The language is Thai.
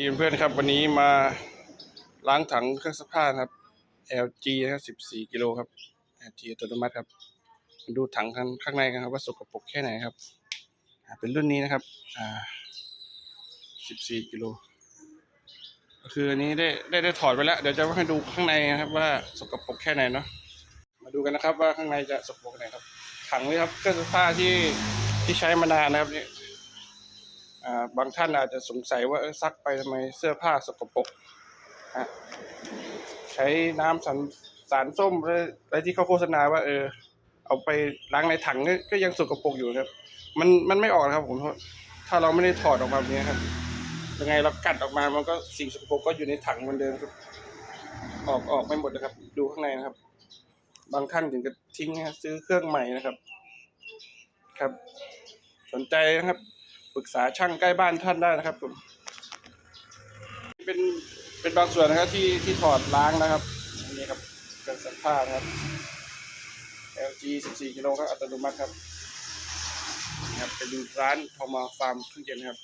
ดีเพื่อนครับ วันนี้มาล้างถังเครื่องซักผ้าครับ LG นะครับ14กิโลครับ LG อัตโนมัติครับมาดูถังข้างข้างในกันครับ ว่าสกปรกแค่ไหนครับเป็นรุ่นนี้นะครับอ่า14กิโลก็คืออันนี้ได้ได้ได้ถอดไปแล้ว เดี๋ยวจะให้ดูข้างในนะครับ ว่าสกปรกแค่ไหนเนาะมาดูกันนะครับ ว่าข้างในจะสกปรกแค่ไหนครับ ถังนี้ครับเครื่องซักผ้าที่ที่ใช้มานานนะครับนี่ บางท่านอาจจะสงสัยว่าซักไปทำไมเสื้อผ้าสกปรกฮะใช้น้ำสารสารส้มอะไรที่เขาโฆษณาว่า เออ เอาไปล้างในถังก็ยังสกปรกอยู่ครับ มันมันไม่ออกนะครับผมถ้าเราไม่ได้ถอดออกมาแบบนี้ครับยังไงเรากัดออกมามันก็สิ่งสกปรกก็อยู่ในถังเหมือนเดิมครับ ออกออกไม่หมดนะครับ ดูข้างในนะครับ บางท่านถึงกับทิ้งนะซื้อเครื่องใหม่นะครับ ครับ สนใจนะครับ ปรึกษาช่างใกล้บ้านท่านได้นะครับผมเป็นเป็นบางส่วนนะครับที่ที่ถอดล้างนะครับน,นี่ครับเครื่องซักผ้านะครับ LG 14กิโลครับอัตโนมัติครับนะครับเป็นร้านทอมาฟาร์มเครื่องเย็นครับ